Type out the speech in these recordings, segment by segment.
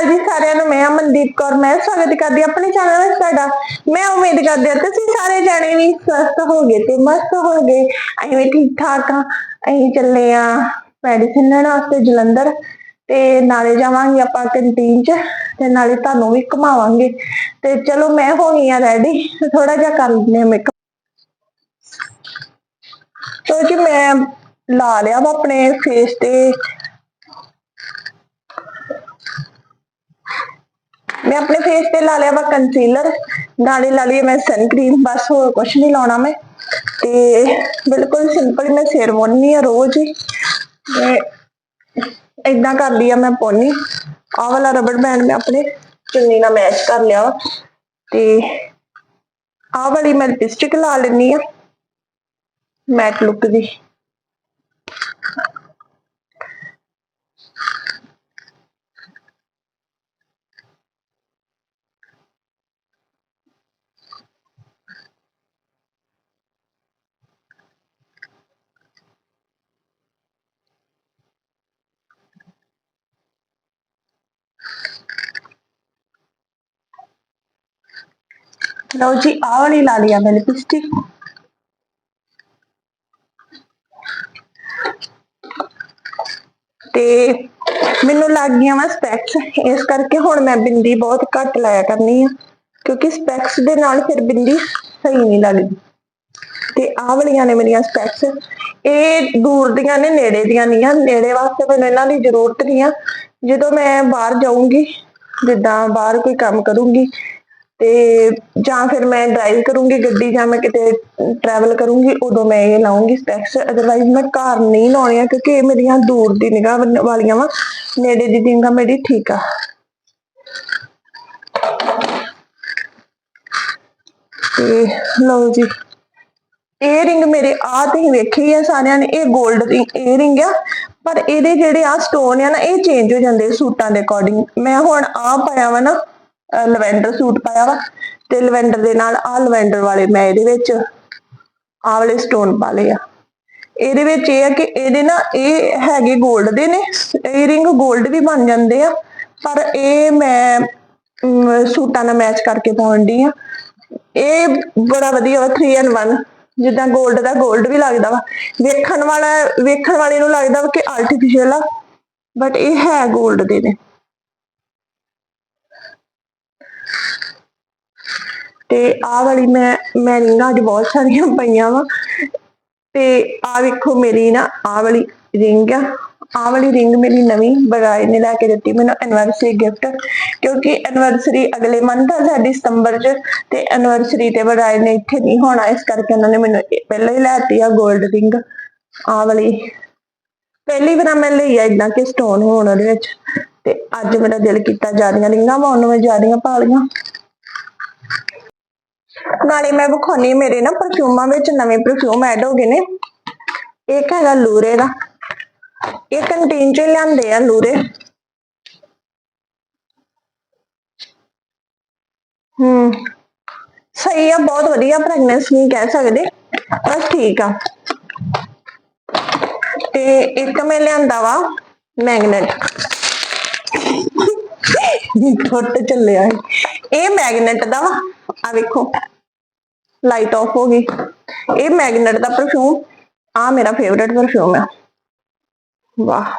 ਅਕਾਲ ਜੀ ਸਾਰਿਆਂ ਨੂੰ ਮੈਂ ਅਮਨਦੀਪ ਕੌਰ, ਮੈਂ ਸਵਾਗਤ ਕਰਦੀ ਆਪਣੇ ਚੈਨਲ ਵਿੱਚ ਤੁਹਾਡਾ। ਮੈਂ ਉਮੀਦ ਕਰਦੀ ਹਾਂ ਤੁਸੀਂ ਸਾਰੇ ਜਾਣੇ ਵੀ ਸਵਸਥ ਹੋਗੇ ਤੇ ਮਸਤ ਹੋਗੇ ਅਸੀਂ ਵੀ ਠੀਕ ਠਾਕ ਆ ਅਸੀਂ ਚੱਲੇ ਆ ਮੈਡੀਸਿਨ ਲੈਣ ਵਾਸਤੇ ਜਲੰਧਰ ਤੇ ਨਾਲੇ ਜਾਵਾਂਗੇ ਆਪਾਂ ਕੰਟੀਨ 'ਚ ਤੇ ਨਾਲੇ ਤੁਹਾਨੂੰ ਵੀ ਘੁਮਾਵਾਂਗੇ। ਤੇ ਚਲੋ ਮੈਂ ਹੋ ਗਈ ਆ ਰੈਡੀ ਥੋੜਾ ਜਿਹਾ ਕਰ ਲੈਂਦੇ ਆ ਮੇਕਅਪ ਤੋ ਜੀ ਮੈਂ ਲਾ ਲਿਆ ਵਾ ਆਪਣੇ ਫੇਸ ਤੇ। ਮੈਂ ਆਪਣੇ ਫੇਸ ਤੇ ਲਾ ਲਿਆ ਵਾ ਕੰਸੀਲਰ ਨਾਲੇ ਲਾ ਲਈ ਮੈਂ ਸਨ ਕਰੀਮ ਬਸ ਹੋਰ ਕੁਝ ਨਹੀਂ ਲਾਉਣਾ ਮੈਂ। ਤੇ ਬਿਲਕੁਲ ਸਿੰਪਲ ਮੈਂ ਸਿਰ ਬੰਨ੍ਹਨੀ ਆ ਰੋਜ਼। ਹੀ ਤੇ ਇਦਾਂ ਕਰ ਆ ਮੈਂ ਪੋਨੀ। ਆਹ ਵਾਲਾ ਰਬੜ ਬੈਂਡ ਮੈਂ ਆਪਣੇ ਚੁੰਨੀ ਨਾਲ ਮੈਚ ਕਰ ਲਿਆ ਵਾ। ਤੇ ਆਹ ਵਾਲੀ ਮੈਂ ਲਿਪਸਟਿਕ ਲਾ ਲੈਣੀ ਆ। ਮੈਟ ਲੁੱਕ ਦੀ। ਲਓ ਜੀ, ਆਹ ਵਾਲੀ ਲਾ ਲਿਆ ਮੈਂ ਲਿਪਸਟਿਕ ਤੇ ਮੈਨੂੰ ਲੱਗ ਗਈਆਂ ਵਾ ਸਪੈਕਸ ਇਸ ਕਰਕੇ ਹੁਣ ਮੈਂ ਬਿੰਦੀ ਬਹੁਤ ਘੱਟ ਲਾਇਆ ਕਰਨੀ ਆ, ਕਿਉਂਕਿ ਸਪੈਕਸ ਦੇ ਨਾਲ ਫਿਰ ਬਿੰਦੀ ਸਹੀ ਨਹੀਂ ਲੱਗਦੀ। ਤੇ ਆਹ ਵਾਲੀਆਂ ਨੇ ਮੇਰੀਆਂ ਸਪੈਕਸ ਇਹ ਦੂਰ ਦੀਆਂ ਨੇ, ਨੇੜੇ ਦੀਆਂ ਨਹੀਂ ਆ, ਨੇੜੇ ਵਾਸਤੇ ਮੈਨੂੰ ਇਹਨਾਂ ਦੀ ਜ਼ਰੂਰਤ ਨਹੀਂ ਆ। ਜਦੋਂ ਮੈਂ ਬਾਹਰ ਜਾਊਂਗੀ, ਜਿੱਦਾਂ ਬਾਹਰ ਕੋਈ ਕੰਮ ਕਰੂੰਗੀ ਤੇ ਜਾਂ ਫਿਰ ਮੈਂ ਡਰਾਈਵ ਕਰੂੰਗੀ ਗੱਡੀ ਜਾਂ ਮੈਂ ਕਿਤੇ ਟਰੈਵਲ ਕਰੂੰਗੀ, ਉਦੋਂ ਮੈਂ ਇਹ ਲਾਉਂਗੀ ਸਪੈਕਸ ਅਦਰਵਾਈਜ਼ ਮੈਂ ਘਰ ਨਹੀਂ ਲਾਉਣੀਆਂ ਕਿਉਂਕਿ ਇਹ ਮੇਰੀਆਂ ਦੂਰ ਦੀ ਨਿਗਾਹ ਵਾਲੀਆਂ ਵਾ। ਨੇੜੇ ਦੀ ਨਿਗਾਹ ਮੇਰੀ ਠੀਕ ਆ। ਤੇ ਲਓ ਜੀ ਏਅਰਿੰਗ ਮੇਰੇ ਆ ਤੁਸੀਂ ਵੇਖੀ ਆ ਸਾਰਿਆਂ ਨੇ, ਇਹ 골ਡ ਏਅਰਿੰਗ ਆ। ਪਰ ਇਹਦੇ ਜਿਹੜੇ ਆ ਸਟੋਨ ਆ ਨਾ, ਇਹ ਚੇਂਜ ਹੋ ਜਾਂਦੇ ਸੂਟਾਂ ਦੇ ਅਕੋਰਡਿੰਗ ਮੈਂ ਹੁਣ ਆ ਪਾਇਆ ਵਾ ਨਾ ਲਵੈਂਡਰ ਸੂਟ ਪਾਇਆ ਵਾ ਤੇ ਲਵੈਂਡਰ ਦੇ ਨਾਲ ਆ ਲਵੈਂਡਰ ਵਾਲੇ ਮੈਂ ਇਹਦੇ ਵਿੱਚ ਆ ਵਾਲੇ ਸਟੋਨ ਪਾ ਲਏ ਆ। ਇਹਦੇ ਵਿੱਚ ਇਹ ਆ ਕਿ ਇਹਦੇ ਨਾ ਇਹ ਹੈਗੇ 골ਡ ਦੇ ਨੇ 이어ਰਿੰਗ 골ਡ ਵੀ ਬਣ ਜਾਂਦੇ ਆ, ਪਰ ਇਹ ਮੈਂ ਸੂਟਾਂ ਨਾਲ ਮੈਚ ਕਰਕੇ ਪਾਉਣ ਪਾਉਂਦੀ ਆ। ਇਹ ਬੜਾ ਵਧੀਆ ਵਾ 3 in 1 ਜਿੱਦਾਂ 골ਡ ਦਾ 골ਡ ਵੀ ਲੱਗਦਾ ਵਾ। ਵੇਖਣ ਵਾਲਾ, ਵੇਖਣ ਵਾਲੇ ਨੂੰ ਲੱਗਦਾ ਵਾ ਕਿ ਆਰਟੀਫੀਸ਼ੀਅਲ ਆ ਬਟ ਇਹ ਹੈ 골ਡ ਦੇ ਨੇ। ਤੇ ਆਹ ਵਾਲੀ ਮੈਂ ਮੈਂ ਰਿੰਗਾਂ ਅੱਜ ਬਹੁਤ ਸਾਰੀਆਂ ਪਈਆਂ ਵਾ। ਤੇ ਆ ਵੇਖੋ ਮੇਰੀ ਨਾ, ਆਹ ਵਾਲੀ ਰਿੰਗ ਆ। ਆਹ ਵਾਲੀ ਰਿੰਗ ਮੇਰੀ ਨਵੀਂ ਬਗਾਈ ਨੇ ਲੈ ਕੇ ਦਿੱਤੀ। ਮੈਨੂੰ ਐਨਵਰਸਰੀ ਗਿਫਟ ਕਿਉਂਕਿ ਐਨਵਰਸਰੀ ਅਗਲੇ ਮੰਥ ਆ ਸਾਡੀ ਸਤੰਬਰ 'ਚ, ਤੇ ਐਨਵਰਸਰੀ ਤੇ ਬਰਾਏ ਨੇ ਇੱਥੇ ਨਹੀਂ ਹੋਣਾ। ਇਸ ਕਰਕੇ ਉਹਨਾਂ ਨੇ ਮੈਨੂੰ ਪਹਿਲਾਂ ਹੀ ਲੈਤੀ ਆ 골ਡ ਰਿੰਗ ਆਹ ਵਾਲੀ। ਪਹਿਲੀ ਵਾਰ ਮੈਂ ਲਈ ਆ ਇਦਾਂ ਕਿ ਸਟੋਨ ਹੋਣ ਉਹਦੇ ਵਿੱਚ। ਤੇ ਅੱਜ ਮੇਰਾ ਦਿਲ ਕੀਤਾ ਜਿਆਦੀਆਂ ਰਿੰਗਾਂ ਪਾਉਣ ਨੂੰ, ਮੈਂ ਜਿਆਦੀਆਂ ਪਾ ਲਈਆਂ ਨਾਲੇ ਮੈਂ ਵਿਖਾਉਣੀ ਮੇਰੇ ਨਾ ਪਰਫਿਊਮਾਂ ਵਿੱਚ, ਨਵੇਂ ਪਰਫਿਊਮ ਐਡ ਹੋ ਗਏ ਨੇ। ਇੱਕ ਹੈਗਾ ਲੂਰੇ ਦਾ। ਇਹ ਕੰਟੀਨ ਚ ਲਿਆਂਦੇ ਆ ਲੂਰੇ। ਹੂੰ। ਸਹੀ ਆ, ਬਹੁਤ ਵਧੀਆ ਫ੍ਰੈਗਨੈਂਸ ਨਹੀਂ ਕਹਿ ਸਕਦੇ, ਬਸ ਠੀਕ ਆ। ਤੇ ਇੱਕ ਮੈਂ ਲਿਆਂਦਾ ਵਾ ਮੈਗਨੇਟ ਟੁੱਟ ਚੱਲਿਆ ਇਹ। ਇਹ ਮੈਗਨੇਟ ਦਾ ਵਾ। ਆ ਵੇਖੋ ਲਾਈਟ ਆਫ ਹੋ ਗਈ। ਇਹ ਮੈਗਨੇਟ ਦਾ ਪਰਫਿਊਮ ਆ ਮੇਰਾ ਫੇਵਰਟ ਪਰਫਿਊਮ ਹੈ ਵਾਹ।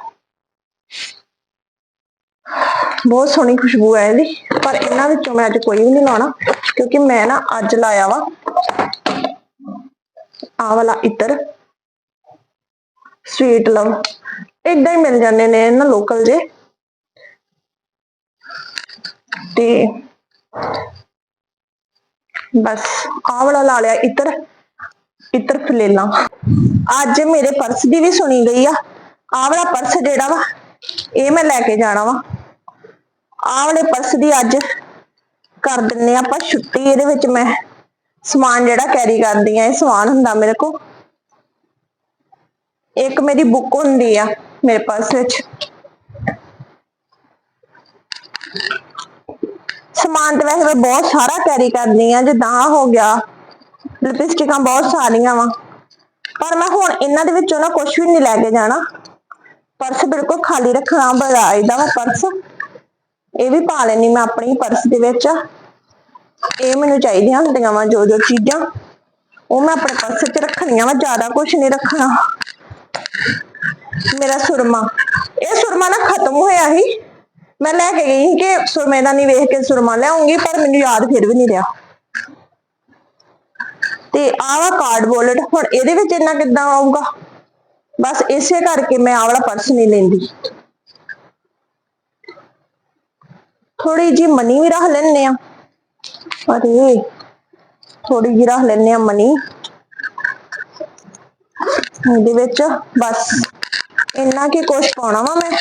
ਬਹੁਤ ਸੋਹਣੀ ਖੁਸ਼ਬੂ ਹੈ ਇਹਦੀ। ਪਰ ਇਹਨਾਂ ਵਿੱਚੋਂ ਮੈਂ ਅੱਜ ਕੋਈ ਵੀ ਨਹੀਂ ਲਾਉਣਾ, ਕਿਉਂਕਿ ਮੈਂ ਨਾ ਅੱਜ ਲਾਇਆ ਵਾ। ਆ ਵਾਲਾ ਇਤਰ ਸਵੀਟ ਲਵ ਇਦਾਂ ਹੀ ਮਿਲ ਜਾਂਦੇ ਨੇ ਨਾ ਲੋਕਲ ਜੇ। ਤੇ ਬਸ ਆਹ ਵਾਲਾ ਲਾ ਲਿਆ ਇਤਰ ਇਤਰ ਫਲੇਲਾ। ਅੱਜ ਮੇਰੇ ਪਰਸ ਦੀ ਵੀ ਸੁਣੀ ਗਈ ਆ। ਆਹ ਵਾਲਾ ਪਰਸ ਜਿਹੜਾ ਵਾ, ਇਹ ਮੈਂ ਲੈ ਕੇ ਜਾਣਾ ਵਾ। ਆਹ ਵਾਲੇ ਪਰਸ ਦੀ ਅੱਜ ਕਰ ਦਿੰਨੇ ਆਪਾਂ ਛੁੱਟੀ, ਇਹਦੇ ਵਿੱਚ ਮੈਂ ਸਮਾਨ ਜਿਹੜਾ ਕੈਰੀ ਕਰਦੀ ਆ, ਇਹ ਸਮਾਨ ਹੁੰਦਾ ਮੇਰੇ ਕੋਲ। ਇੱਕ ਮੇਰੀ ਬੁੱਕ ਹੁੰਦੀ ਆ ਮੇਰੇ ਪਰਸ ਵਿੱਚ। ਸਮਾਨ ਵੈਸੇ ਮੈਂ ਬਹੁਤ ਸਾਰਾ ਕੈਰੀ ਕਰਦੀ ਆ ਜਿੱਦਾਂ ਆਹ ਹੋ ਗਿਆ। ਲਿਪਸਟਿਕਾਂ ਬਹੁਤ ਸਾਰੀਆਂ ਵਾ। ਪਰ ਮੈਂ ਹੁਣ ਇਹਨਾਂ ਦੇ ਵਿੱਚੋਂ ਨਾ ਕੁਝ ਵੀ ਨਹੀਂ ਲੈ ਕੇ ਜਾਣਾ। ਪਰਸ ਬਿਲਕੁਲ ਖਾਲੀ ਰੱਖਣਾ, ਬੜਾ ਇਹਦਾ ਵਾ ਪਰਸ ਇਹ ਵੀ ਪਾ ਲੈਣੀ ਮੈਂ ਆਪਣੀ ਪਰਸ ਦੇ ਵਿੱਚ। ਇਹ ਮੈਨੂੰ ਚਾਹੀਦੀਆਂ ਹੁੰਦੀਆਂ ਵਾ ਜੋ ਜੋ ਚੀਜ਼ਾਂ। ਉਹ ਮੈਂ ਆਪਣੇ ਪਰਸ 'ਚ ਰੱਖਣੀਆਂ ਵਾ, ਜ਼ਿਆਦਾ ਕੁਝ ਨਹੀਂ ਰੱਖਣਾ। ਮੇਰਾ ਸੁਰਮਾ। ਇਹ ਸੁਰਮਾ ਨਾ ਖਤਮ ਹੋਇਆ ਸੀ। ਮੈਂ ਲੈ ਕੇ ਗਈ ਸੀ ਕਿ ਸੁਰਮੇ ਦਾ ਨਹੀਂ ਵੇਖ ਕੇ ਸੁਰਮਾ ਲਿਆਉਂਗੀ, ਪਰ ਮੈਨੂੰ ਯਾਦ ਫਿਰ ਵੀ ਨਹੀਂ ਰਿਹਾ। ਤੇ ਆਹ ਵਾ ਕਾਰਡ ਵਾਲਟ ਹੁਣ ਇਹਦੇ ਵਿੱਚ ਇੰਨਾ ਕਿੱਦਾਂ ਆਊਗਾ? ਬਸ ਇਸੇ ਕਰਕੇ ਮੈਂ ਆਹ ਵਾਲਾ ਪਰਸ ਨਹੀਂ ਲੈਂਦੀ। ਥੋੜੀ ਜੀ ਮਨੀ ਵੀ ਰੱਖ ਲੈਣੇ ਆ ਅਰੇ ਥੋੜੀ ਜਿਹੀ ਰੱਖ ਲੈਣੇ ਆ ਮਨੀ ਇਹਦੇ ਵਿੱਚ ਬਸ ਇੰਨਾ ਕੀ ਕੁਛ ਪਾਉਣਾ ਵਾ ਮੈਂ।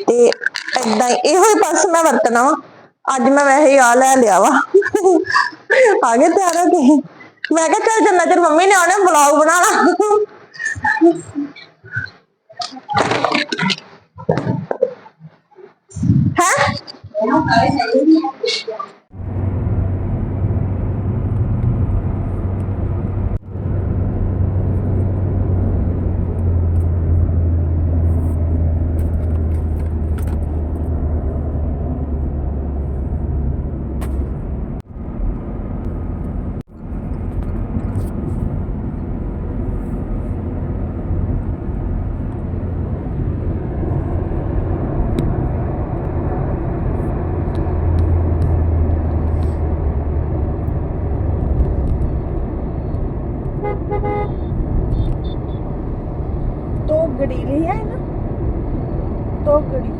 ਤੇ ਏਦਾਂ ਇਹੋ ਹੀ ਪਰਸ ਮੈਂ ਵਰਤਣਾ ਵਾ। ਅੱਜ ਮੈਂ ਵੈਸੇ ਹੀ ਆ ਲੈ ਲਿਆ ਵਾ। ਆ ਗਏ ਤਿਆਰ ਹੋ ਕੇ। ਮੈਂ ਕਿਹਾ ਚੱਲ ਜੰਨਾ ਚਿਰ ਮੰਮੀ ਨੇ ਆਉਣਾ ਵਲੌਗ ਬਣਾਣਾ ਹੈ? ਤੋਗੜੀ ਲਈ ਹੈ ਨਾ? ਤੋਗੜੀ।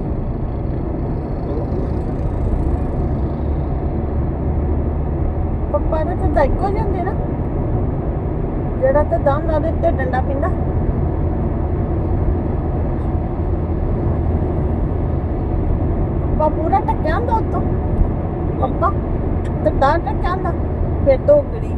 ਪਪਾ ਦਾ ਤਾਂ ਇੱਕੋ ਜਾਂਦੇ ਨਾ। ਜਿਹੜਾ ਤਾਂ ਦਮ ਨਾਲ ਉੱਤੇ ਡੰਡਾ ਪਿੰਦਾ। ਪਾ ਪੂਰਾ ਟੱਕਿਆ ਹੁੰਦਾ ਉਤੋਂ। ਪਪਾ ਤੇ ਤਾਂ ਟੱਕਿਆ ਹੁੰਦਾ। ਫਿਰ ਤੋਗੜੀ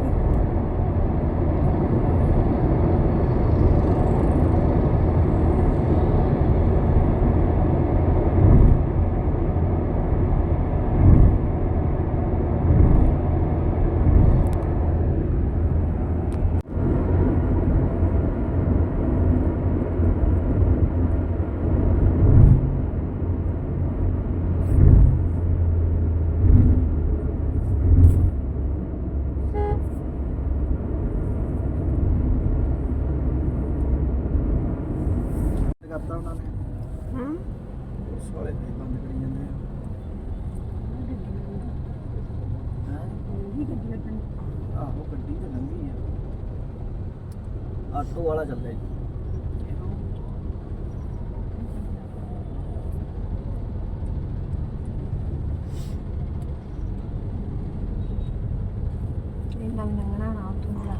ਕਰਤਾ ਉਹਨਾਂ ਨੇ ਹੂੰ ਉਸ ਵਾਲੇ ਤੇ ਬੰਦ ਕਰੀ ਜਾਂਦੇ ਆ। ਆਹੋ, ਗੱਡੀ ਤੇ ਲੰਘੀ ਆ। ਆਟੋ ਵਾਲਾ ਚੱਲਦਾ ਜੀ।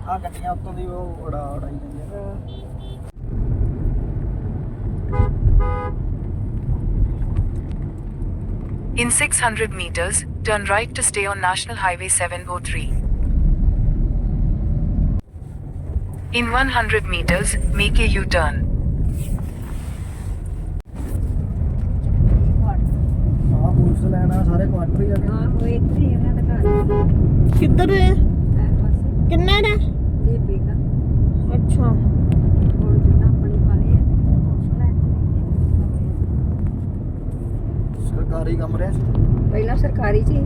ਆ ਗੱਡੀਆਂ ਉੱਤੋਂ ਦੀ ਉਹ ਉਡਾ ਉਡਾਈ ਜਾਂਦੀਆਂ। In 600 meters, turn right to stay on National Highway 703. In 100 meters, make a U-turn. ਆਹ ਪੁਲਿਸ ਲੈਣ ਆ ਸਾਰੇ ਕੁਆਟਰ ਹੀ ਆ ਗਏ ਕਿੱਧਰ ਹੈ ਕਿੰਨਾ ਦਾ ਅੱਛਾ ਸਰਕਾਰੀ ਕੰਮ ਪਹਿਲਾਂ ਸਰਕਾਰੀ ਚ ਹੀ